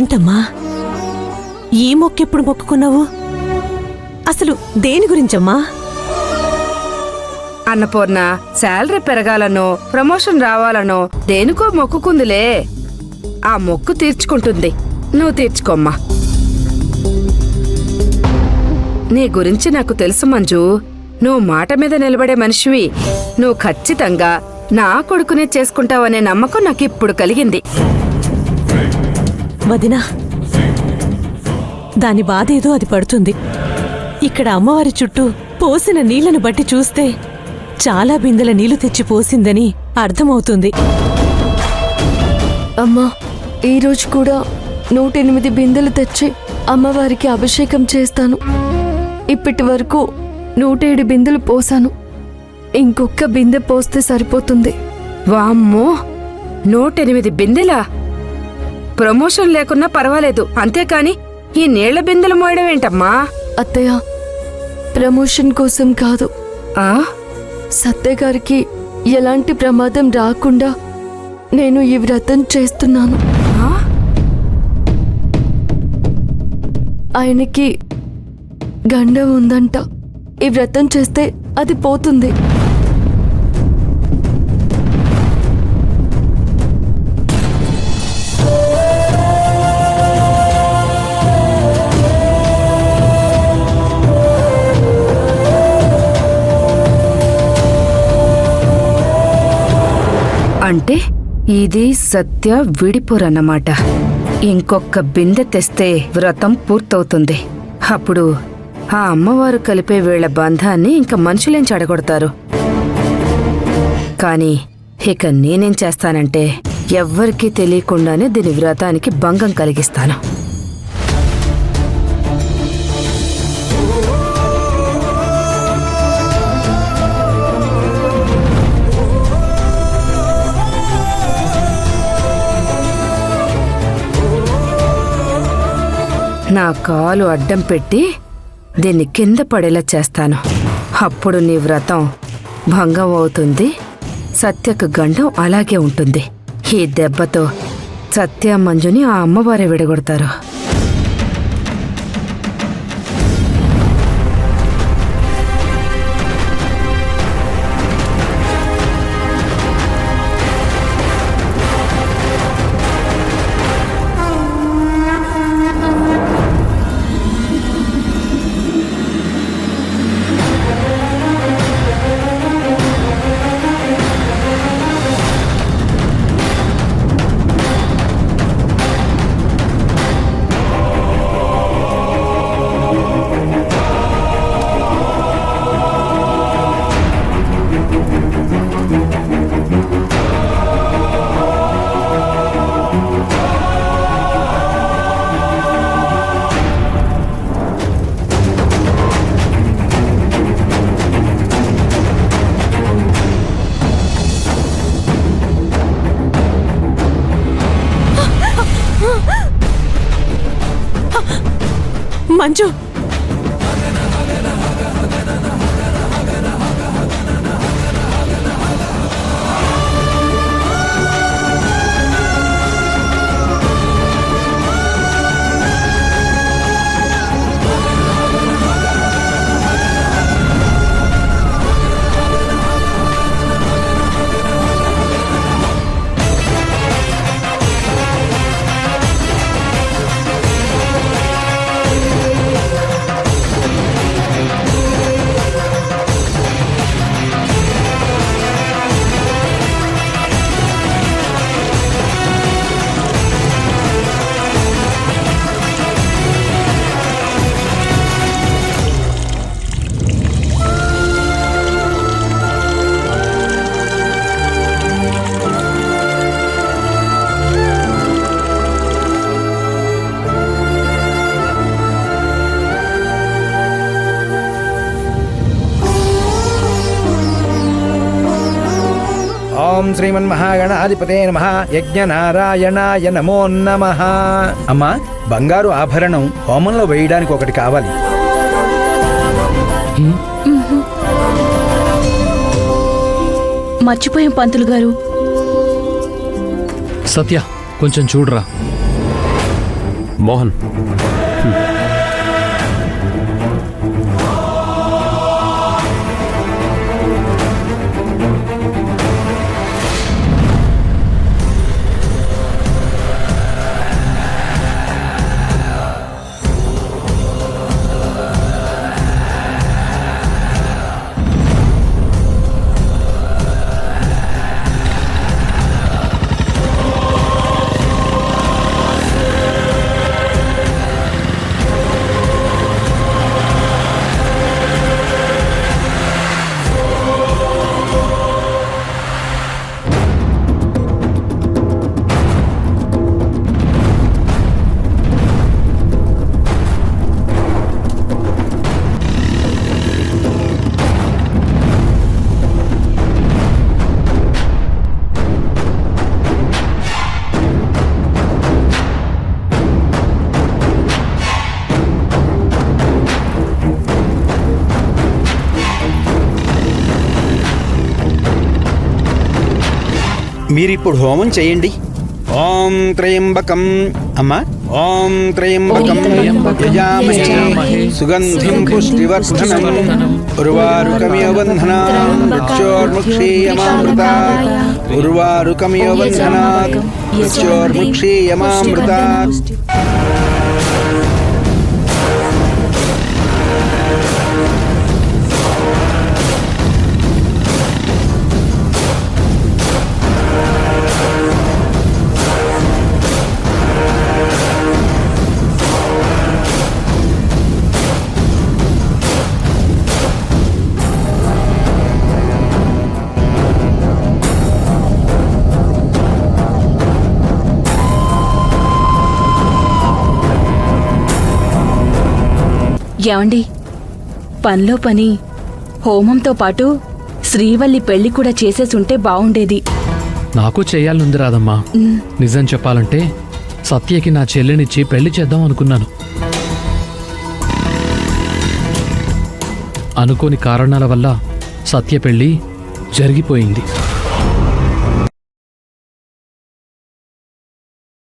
ఏంటమ్మా? ఈ మొక్కెప్పుడు మొక్కుకున్నావు? అసలు దేని గురించమ్మా? అన్నపూర్ణ శాలరీ పెరగాలనో ప్రమోషన్ రావాలనో దేనికో మొక్కుకుందిలే. ఆ మొక్కు తీర్చుకుంటుంది. నువ్వు తీర్చుకోమ్మా. నీ గురించి నాకు తెలుసు మంజు. నువ్వు మాట మీద నిలబడే మనిషివి. నువ్వు ఖచ్చితంగా నా కొడుకునే చేసుకుంటావనే నమ్మకం నాకు ఇప్పుడు కలిగింది. వదినా. దాని బాధేదో అది పడుతుంది. ఇక్కడ అమ్మవారి చుట్టూ పోసిన నీళ్ళను బట్టి చూస్తే చాలా బిందెల నీళ్ళు తెచ్చి పోసిందని అర్థమవుతుంది. అమ్మా ఈరోజు కూడా నూట ఎనిమిది బిందెలు తెచ్చి అమ్మవారికి అభిషేకం చేస్తాను. ఇప్పటి వరకు నూట ఏడు బిందెలు పోసాను. ఇంకొక బిందె పోస్తే సరిపోతుంది. వామ్మో నూటెనిమిది బిందెలా? ప్రమోషన్ లేకున్నా పర్వాలేదు. అంతేకాని ఈ నీళ్ళ బిందెలు మోయడం ఏంటమ్మా? అత్తయ్య ప్రమోషన్ కోసం కాదు. ఆ? సత్య గారికి ఎలాంటి ప్రమాదం రాకుండా నేను ఈ వ్రతం చేస్తున్నాను. ఆ? ఆయనకి గండం ఉందంట. ఈ వ్రతం చేస్తే అది పోతుంది. అంటే ఇది సత్య విడిపోరన్నమాట. ఇంకొక బిందె తెస్తే వ్రతం పూర్తవుతుంది. అప్పుడు ఆ అమ్మవారు కలిపే వీళ్ళ బంధాన్ని ఇంక మనుషులేం చెడగొడతారు? కానీ ఇక నేనేం చేస్తానంటే ఎవ్వరికీ తెలియకుండానే దీని వ్రతానికి భంగం కలిగిస్తాను. నా కాలు అడ్డం పెట్టి దీన్ని కింద పడేలా చేస్తాను. అప్పుడు నీ వ్రతం భంగం అవుతుంది. సత్యకు గండం అలాగే ఉంటుంది. ఈ దెబ్బతో సత్య మంజుని ఆ అమ్మవారే విడగొడతారు. మంజు శ్రీమన్మహాగణాధిపతే నమ. యజ్ఞనారాయణాయ నమో నమ. అమ్మా బంగారు ఆభరణం హోమంలో వేయడానికి ఒకటి కావాలి. మర్చిపోయాం పంతులు గారు. సత్య కొంచెం చూడరా. మోహన్ మీరిప్పుడు హోమం చేయండి. ఓం త్రయంబకం. అమ్మా ఓం త్రయంబకం. యజామహే. సుగంధిం పుష్టివర్ధనం. ఉర్వారుకమివ బంధనాం మృత్యోర్ముక్షీయమామృతాత్ ఉర్వారుకమివ ఏమండి? పనిలో పని హోమంతో పాటు శ్రీవల్లి పెళ్ళి కూడా చేసేసుంటే బావుండేది. నాకు చేయాలనుంది రాదమ్మా. నిజం చెప్పాలంటే సత్యకి నా చెల్లినిచ్చి పెళ్ళి చేద్దాం అనుకున్నాను. అనుకోని కారణాల వల్ల సత్య పెళ్ళి జరిగిపోయింది.